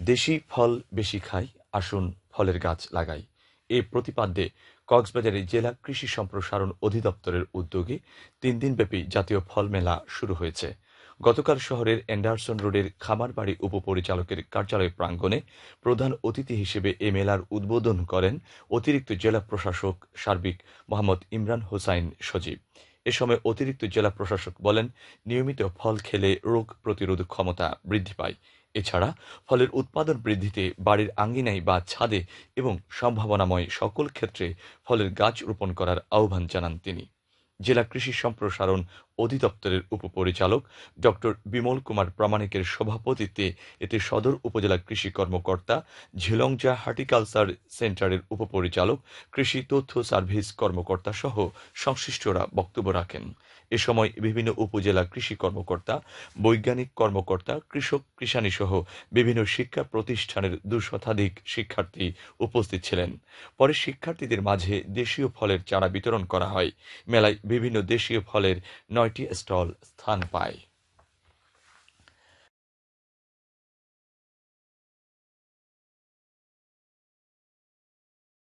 দেশি ফল বেশি খাই, আসুন ফলের গাছ লাগাই। এ প্রতিপাদ্যে কক্সবাজারে জেলা কৃষি সম্প্রসারণ অধিদপ্তরের উদ্যোগে তিন দিনব্যাপী জাতীয় ফল মেলা শুরু হয়েছে। গতকাল শহরের অ্যান্ডারসন রোডের খামারবাড়ি উপপরিচালকের কার্যালয় প্রাঙ্গণে প্রধান অতিথি হিসেবে এ মেলার উদ্বোধন করেন অতিরিক্ত জেলা প্রশাসক সার্বিক মোহাম্মদ ইমরান হোসাইন সজীব। এ সময় অতিরিক্ত জেলা প্রশাসক বলেন, নিয়মিত ফল খেলে রোগ প্রতিরোধ ক্ষমতা বৃদ্ধি পায়। এছাড়া ফলের উৎপাদন বৃদ্ধিতে বাড়ির আঙ্গিনায় বা ছাদে এবং সম্ভাবনাময় সকল ক্ষেত্রে ফলের গাছ রোপণ করার আহ্বান জানান তিনি। জেলা কৃষি সম্প্রসারণ অধিদপ্তরের উপপরিচালক ডক্টর বিমল কুমার প্রামাণিকের সভাপতিত্বে এতে সদর উপজেলা কৃষি কর্মকর্তা ঝিলংজা হার্টিকালচার সেন্টারের উপপরিচালক, কৃষি তথ্য সার্ভিস কর্মকর্তা সহ সংশ্লিষ্টরা বক্তব্য রাখেন। এ সময় বিভিন্ন উপজেলা কৃষি কর্মকর্তা, বৈজ্ঞানিক কর্মকর্তা, কৃষক কৃষানী সহ বিভিন্ন শিক্ষা প্রতিষ্ঠানের দুশতাধিক শিক্ষার্থী উপস্থিত ছিলেন। পরে শিক্ষার্থীদের মাঝে দেশীয় ফলের চারা বিতরণ করা হয়। মেলায় বিভিন্ন দেশীয় ফলের নয়টি স্টল স্থান পায়